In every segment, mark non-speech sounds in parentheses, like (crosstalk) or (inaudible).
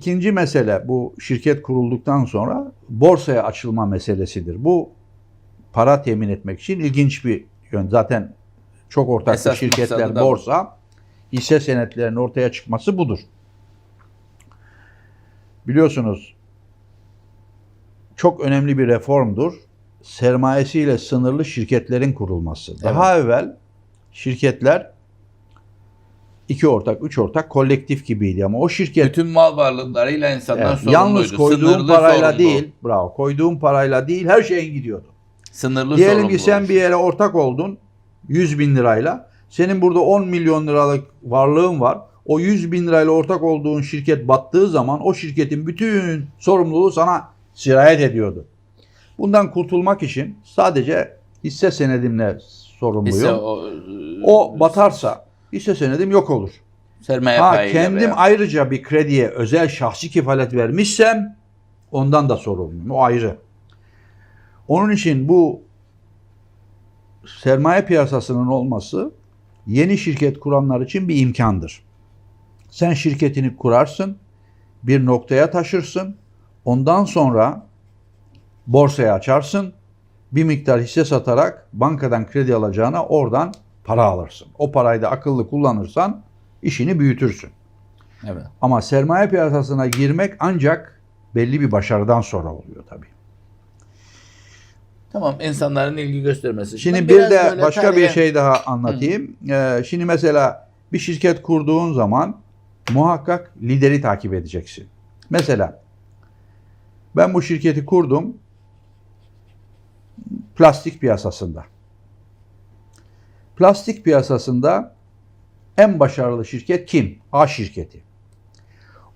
İkinci mesele bu şirket kurulduktan sonra borsaya açılma meselesidir. Bu para temin etmek için ilginç bir yön. Zaten çok ortak Esas şirketler borsa, hisse senetlerinin ortaya çıkması budur. Biliyorsunuz çok önemli bir reformdur. Sermayesiyle sınırlı şirketlerin kurulması. Daha evvel şirketler iki ortak, üç ortak kolektif gibiydi ama o şirket Bütün mal varlıklarıyla insanlar Evet, sorumluydu. yalnız koyduğun Sınırlı parayla sorumlu. değil, bravo, koyduğun parayla değil her şeyin gidiyordu. Sınırlı Diyelim sorumlu. ki sen bir yere ortak oldun 100 bin lirayla. Senin burada 10 milyon liralık varlığın var. O 100 bin lirayla ortak olduğun şirket battığı zaman o şirketin bütün sorumluluğu sana sirayet ediyordu. Bundan kurtulmak için sadece hisse senedimle sorumluyum. Hisse o, o, batarsa hisse senedim yok olur. sermaye Ha kendim veya- ayrıca bir krediye özel şahsi kefalet vermişsem ondan da sorumluyum. O ayrı. Onun için bu sermaye piyasasının olması yeni şirket kuranlar için bir imkandır. Sen şirketini kurarsın, bir noktaya taşırsın, ondan sonra borsaya açarsın, bir miktar hisse satarak bankadan kredi alacağına oradan para alırsın. O parayı da akıllı kullanırsan işini büyütürsün. Evet. Ama sermaye piyasasına girmek ancak belli bir başarıdan sonra oluyor tabii. Tamam insanların ilgi göstermesi. Şimdi bir de başka bir tarihe- şey daha anlatayım. Ee, şimdi mesela bir şirket kurduğun zaman muhakkak lideri takip edeceksin. Mesela ben bu şirketi kurdum plastik piyasasında. Plastik piyasasında en başarılı şirket kim? A şirketi.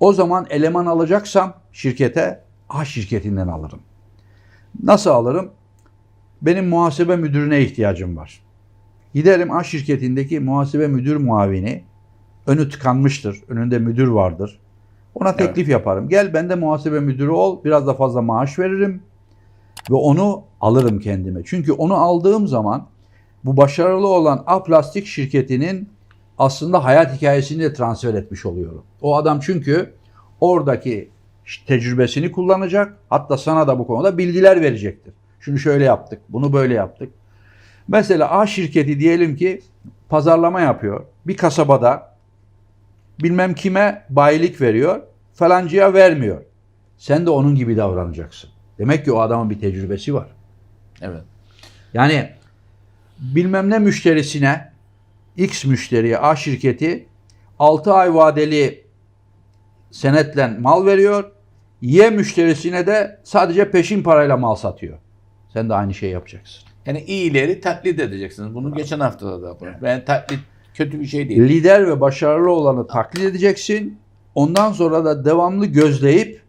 O zaman eleman alacaksam şirkete A şirketinden alırım. Nasıl alırım? Benim muhasebe müdürüne ihtiyacım var. Giderim A şirketindeki muhasebe müdür muavini önü tıkanmıştır. Önünde müdür vardır. Ona teklif yaparım. Gel bende muhasebe müdürü ol. Biraz da fazla maaş veririm. Ve onu alırım kendime. Çünkü onu aldığım zaman bu başarılı olan A Plastik şirketinin aslında hayat hikayesini de transfer etmiş oluyorum. O adam çünkü oradaki tecrübesini kullanacak. Hatta sana da bu konuda bilgiler verecektir. Şunu şöyle yaptık, bunu böyle yaptık. Mesela A şirketi diyelim ki pazarlama yapıyor. Bir kasabada bilmem kime bayilik veriyor, falancıya vermiyor. Sen de onun gibi davranacaksın. Demek ki o adamın bir tecrübesi var. Evet. Yani bilmem ne müşterisine X müşteriye A şirketi 6 ay vadeli senetle mal veriyor. Y müşterisine de sadece peşin parayla mal satıyor. Sen de aynı şeyi yapacaksın. Yani iyileri taklit edeceksiniz. Bunu geçen hafta da yaptık. Ben taklit kötü bir şey değil. Lider ve başarılı olanı taklit edeceksin. Ondan sonra da devamlı gözleyip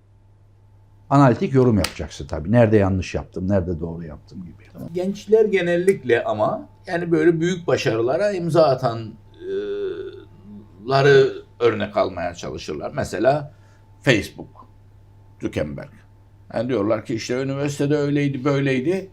analitik yorum yapacaksın tabii. Nerede yanlış yaptım, nerede doğru yaptım gibi. Gençler genellikle ama yani böyle büyük başarılara imza atanları örnek almaya çalışırlar. Mesela Facebook, Zuckerberg. Yani diyorlar ki işte üniversitede öyleydi, böyleydi.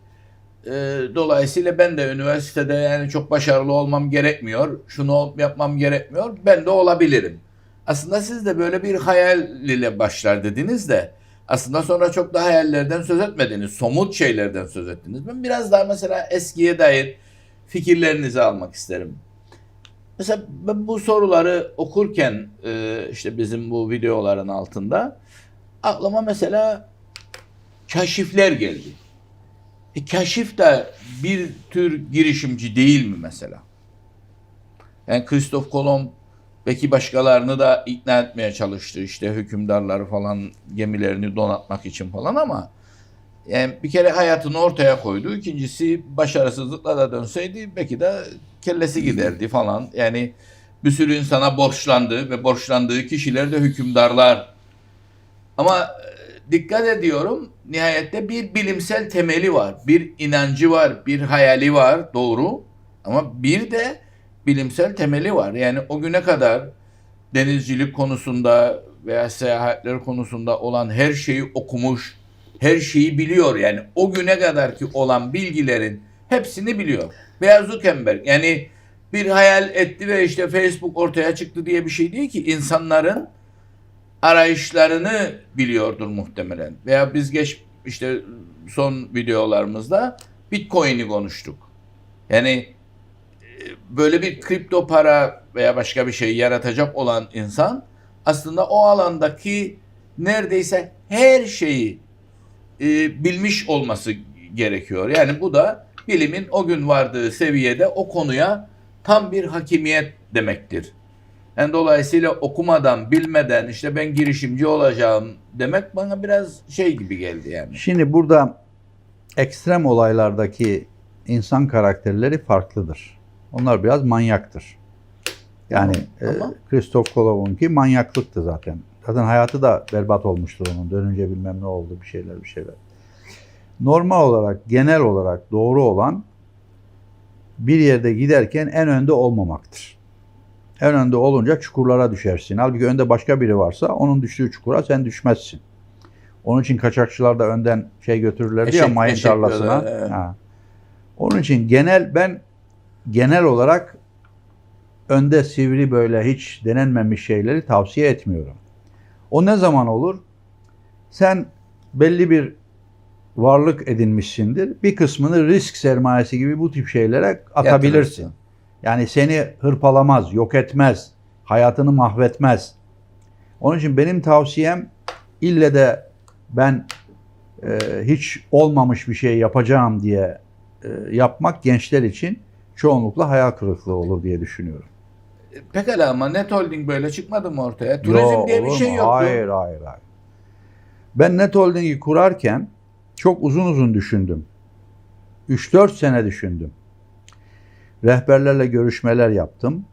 Ee, dolayısıyla ben de üniversitede yani çok başarılı olmam gerekmiyor. Şunu yapmam gerekmiyor. Ben de olabilirim. Aslında siz de böyle bir hayal ile başlar dediniz de aslında sonra çok da hayallerden söz etmediniz. Somut şeylerden söz ettiniz. Ben biraz daha mesela eskiye dair fikirlerinizi almak isterim. Mesela ben bu soruları okurken e, işte bizim bu videoların altında aklıma mesela kaşifler geldi. E, kaşif de bir tür girişimci değil mi mesela? Yani Christoph Kolomb belki başkalarını da ikna etmeye çalıştı. işte hükümdarları falan gemilerini donatmak için falan ama yani bir kere hayatını ortaya koydu. İkincisi başarısızlıkla da dönseydi belki de kellesi giderdi falan. Yani bir sürü insana borçlandı ve borçlandığı kişiler de hükümdarlar. Ama e, dikkat ediyorum nihayette bir bilimsel temeli var. Bir inancı var, bir hayali var doğru. Ama bir de bilimsel temeli var. Yani o güne kadar denizcilik konusunda veya seyahatler konusunda olan her şeyi okumuş, her şeyi biliyor. Yani o güne kadar ki olan bilgilerin hepsini biliyor. Veya Zuckerberg yani bir hayal etti ve işte Facebook ortaya çıktı diye bir şey değil ki insanların arayışlarını biliyordur muhtemelen. Veya biz geç işte son videolarımızda Bitcoin'i konuştuk. Yani böyle bir kripto para veya başka bir şey yaratacak olan insan aslında o alandaki neredeyse her şeyi e, bilmiş olması gerekiyor. Yani bu da bilimin o gün vardığı seviyede o konuya tam bir hakimiyet demektir. Yani dolayısıyla okumadan, bilmeden işte ben girişimci olacağım demek bana biraz şey gibi geldi yani. Şimdi burada ekstrem olaylardaki insan karakterleri farklıdır. Onlar biraz manyaktır. Yani Tamam. e, Christoph Kolomov'unki manyaklıktı zaten. Zaten hayatı da berbat olmuştur onun. Dönünce bilmem ne oldu bir şeyler bir şeyler. Normal olarak, genel olarak doğru olan bir yerde giderken en önde olmamaktır. En önde olunca çukurlara düşersin. Halbuki önde başka biri varsa onun düştüğü çukura sen düşmezsin. Onun için kaçakçılar da önden şey götürürlerdi ya Eşek- mayın eşek tarlasına. Ha. Onun için genel ben genel olarak önde sivri böyle hiç denenmemiş şeyleri tavsiye etmiyorum. O ne zaman olur? Sen belli bir varlık edinmişsindir. Bir kısmını risk sermayesi gibi bu tip şeylere atabilirsin. Yatırırsın. Yani seni hırpalamaz, yok etmez, hayatını mahvetmez. Onun için benim tavsiyem ille de ben e, hiç olmamış bir şey yapacağım diye e, yapmak gençler için çoğunlukla hayal kırıklığı olur diye düşünüyorum. Pekala ama Net Holding böyle çıkmadı mı ortaya? Turizm Yo, diye bir şey yoktu. Hayır, hayır, hayır. Ben Net Holding'i kurarken çok uzun uzun düşündüm. 3-4 sene düşündüm. Rehberlerle görüşmeler yaptım.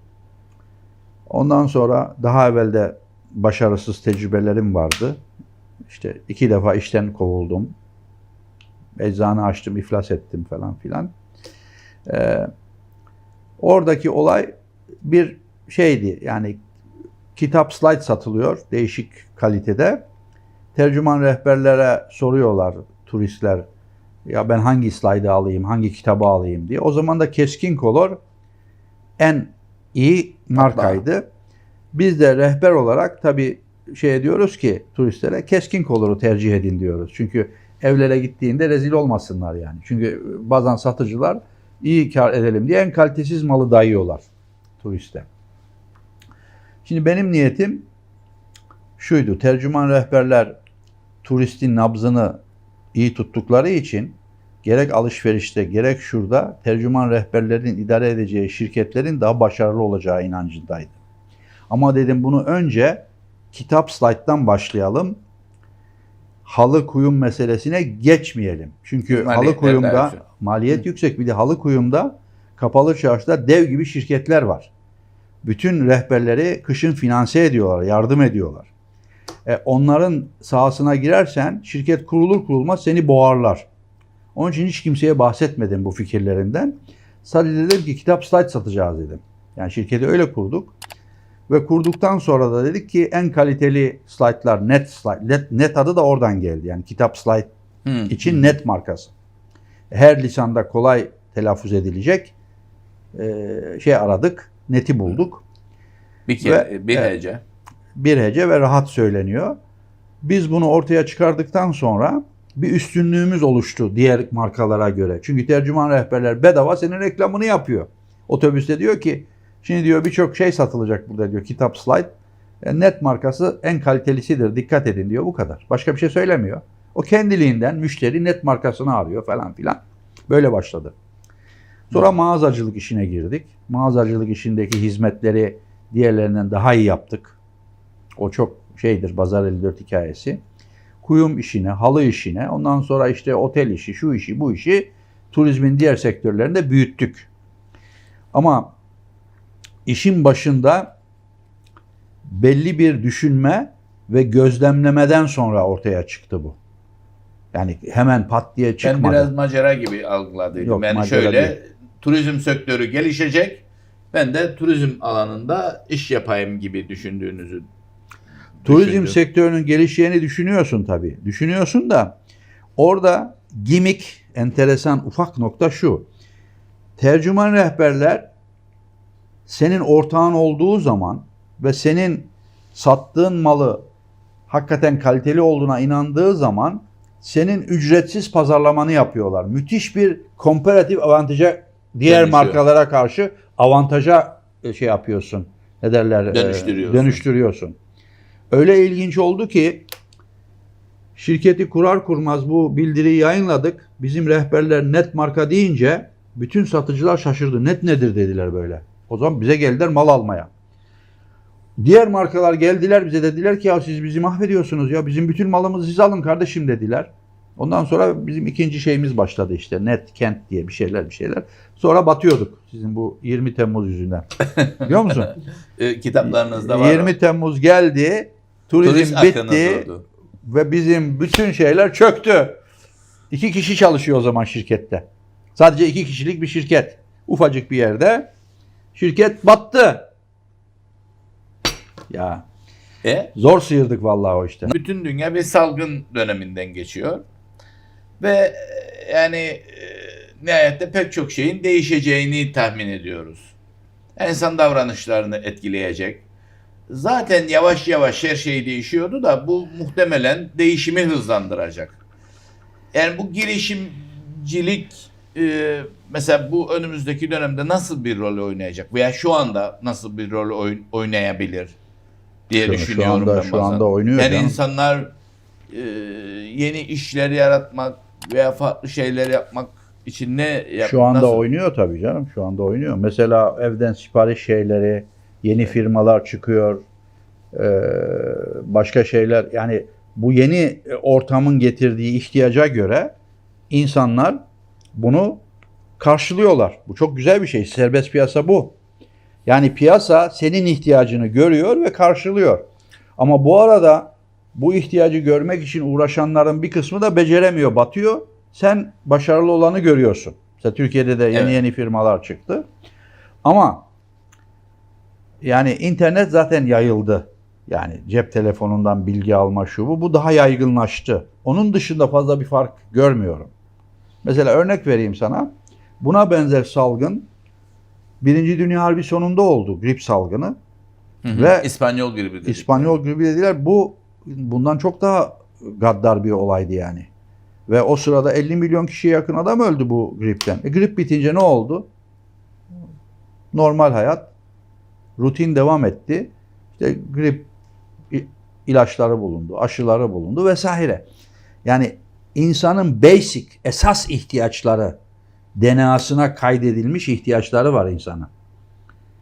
Ondan sonra daha evvel de başarısız tecrübelerim vardı. İşte iki defa işten kovuldum. Eczane açtım, iflas ettim falan filan. Ee, oradaki olay bir şeydi. Yani kitap slide satılıyor değişik kalitede. Tercüman rehberlere soruyorlar turistler ya ben hangi slaydı alayım, hangi kitabı alayım diye. O zaman da Keskin Color en iyi markaydı. Biz de rehber olarak tabii şey diyoruz ki turistlere Keskin Color'u tercih edin diyoruz. Çünkü evlere gittiğinde rezil olmasınlar yani. Çünkü bazen satıcılar iyi kar edelim diye en kalitesiz malı dayıyorlar turiste. Şimdi benim niyetim şuydu. Tercüman rehberler turistin nabzını iyi tuttukları için gerek alışverişte gerek şurada tercüman rehberlerin idare edeceği şirketlerin daha başarılı olacağı inancındaydım. Ama dedim bunu önce kitap slayttan başlayalım. Halı kuyum meselesine geçmeyelim. Çünkü halı Maliyetler kuyumda maliyet yüksek. Bir de halı kuyumda kapalı çarşıda dev gibi şirketler var. Bütün rehberleri kışın finanse ediyorlar, yardım ediyorlar. E, onların sahasına girersen şirket kurulur kurulmaz seni boğarlar. Onun için hiç kimseye bahsetmedim bu fikirlerinden. Sadece dedim ki kitap slide satacağız dedim. Yani şirketi öyle kurduk. Ve kurduktan sonra da dedik ki en kaliteli slaytlar net slide. Net, net adı da oradan geldi. Yani kitap slide Hı. için net markası. Her lisanda kolay telaffuz edilecek e, şey aradık. Neti bulduk. Bir kere, Ve- bir hece. bir hece ve rahat söyleniyor. Biz bunu ortaya çıkardıktan sonra bir üstünlüğümüz oluştu diğer markalara göre. Çünkü tercüman rehberler bedava senin reklamını yapıyor. Otobüste diyor ki şimdi diyor birçok şey satılacak burada diyor kitap slide. E, net markası en kalitelisidir dikkat edin diyor bu kadar. Başka bir şey söylemiyor. O kendiliğinden müşteri net markasını arıyor falan filan. Böyle başladı. Sonra mağazacılık işine girdik. Mağazacılık işindeki hizmetleri diğerlerinden daha iyi yaptık. O çok şeydir Bazar 54 hikayesi. Kuyum işine, halı işine, ondan sonra işte otel işi, şu işi, bu işi turizmin diğer sektörlerinde büyüttük. Ama işin başında belli bir düşünme ve gözlemlemeden sonra ortaya çıktı bu. Yani hemen pat diye Ben çıkmadı. biraz macera gibi algıladıydım. Yok, yani şöyle değil. turizm sektörü gelişecek. Ben de turizm alanında iş yapayım gibi düşündüğünüzü Turizm düşündüm. sektörünün gelişeceğini düşünüyorsun tabii. Düşünüyorsun da orada gimik, enteresan ufak nokta şu. Tercüman rehberler senin ortağın olduğu zaman ve senin sattığın malı hakikaten kaliteli olduğuna inandığı zaman senin ücretsiz pazarlamanı yapıyorlar. Müthiş bir komparatif avantaja diğer Dönüşüyor. markalara karşı avantaja e, şey yapıyorsun. Ne derler? e, Dönüştürüyorsun. dönüştürüyorsun. Öyle ilginç oldu ki şirketi kurar kurmaz bu bildiriyi yayınladık. Bizim rehberler net marka deyince bütün satıcılar şaşırdı. Net nedir dediler böyle. O zaman bize geldiler mal almaya. Diğer markalar geldiler bize dediler ki ya siz bizi mahvediyorsunuz ya bizim bütün malımızı siz alın kardeşim dediler. Ondan sonra bizim ikinci şeyimiz başladı işte net kent diye bir şeyler bir şeyler. Sonra batıyorduk sizin bu 20 Temmuz yüzünden. Biliyor musun? (laughs) E, kitaplarınızda var. 20 Temmuz geldi. Turizm akını bitti durdu. ve bizim bütün şeyler çöktü. İki kişi çalışıyor o zaman şirkette. Sadece iki kişilik bir şirket. Ufacık bir yerde. Şirket battı. Ya E, zor sıyırdık vallahi o işte. bütün dünya bir salgın döneminden geçiyor. Ve e, yani e, nihayette pek çok şeyin değişeceğini tahmin ediyoruz. İnsan davranışlarını etkileyecek. Zaten yavaş yavaş her şey değişiyordu da bu muhtemelen değişimi hızlandıracak. Yani bu girişimcilik e, mesela bu önümüzdeki dönemde nasıl bir rol oynayacak veya şu anda nasıl bir rol oyn- oynayabilir diye Şu- şu düşünüyorum anda- ben şu bazen. anda oynuyor Yani canım. insanlar e, yeni işler yaratmak veya farklı şeyler yapmak için ne yap Şu anda nasıl- oynuyor tabii canım. Şu anda oynuyor. Mesela evden sipariş şeyleri, yeni firmalar çıkıyor. Ee, başka şeyler yani bu yeni ortamın getirdiği ihtiyaca göre insanlar bunu karşılıyorlar. Bu çok güzel bir şey. Serbest piyasa bu. Yani piyasa senin ihtiyacını görüyor ve karşılıyor. Ama bu arada bu ihtiyacı görmek için uğraşanların bir kısmı da beceremiyor, batıyor. Sen başarılı olanı görüyorsun. Mesela Türkiye'de de yeni Evet. yeni firmalar çıktı. Ama yani internet zaten yayıldı. Yani cep telefonundan bilgi alma şu bu. Bu daha yaygınlaştı. Onun dışında fazla bir fark görmüyorum. Mesela örnek vereyim sana. Buna benzer salgın Birinci Dünya Harbi sonunda oldu. Grip salgını. Hı hı. Ve İspanyol gribi dedik. İspanyol gribi dediler. Bu bundan çok daha gaddar bir olaydı yani. Ve o sırada 50 milyon kişiye yakın adam öldü bu gripten. E, grip bitince ne oldu? Normal hayat, rutin devam etti. İşte grip ilaçları bulundu, aşıları bulundu vesaire. Yani insanın basic, esas ihtiyaçları, DNA'sına kaydedilmiş ihtiyaçları var insana.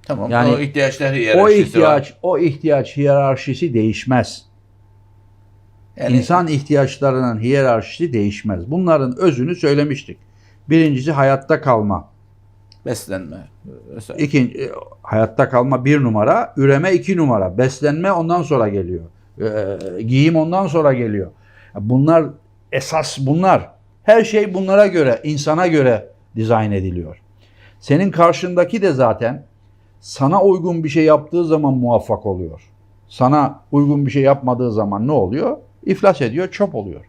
Tamam. Yani o ihtiyaçlar O hiyerarşisi ihtiyaç, var. o ihtiyaç hiyerarşisi değişmez. Yani İnsan ihtiyaçlarının hiyerarşisi değişmez. Bunların özünü söylemiştik. Birincisi hayatta kalma. beslenme. İkinci, e, hayatta kalma bir numara, üreme iki numara. Beslenme ondan sonra geliyor. Ee, giyim ondan sonra geliyor. Bunlar esas bunlar. Her şey bunlara göre, insana göre dizayn ediliyor. Senin karşındaki de zaten sana uygun bir şey yaptığı zaman muvaffak oluyor. Sana uygun bir şey yapmadığı zaman ne oluyor? İflas ediyor, çöp oluyor.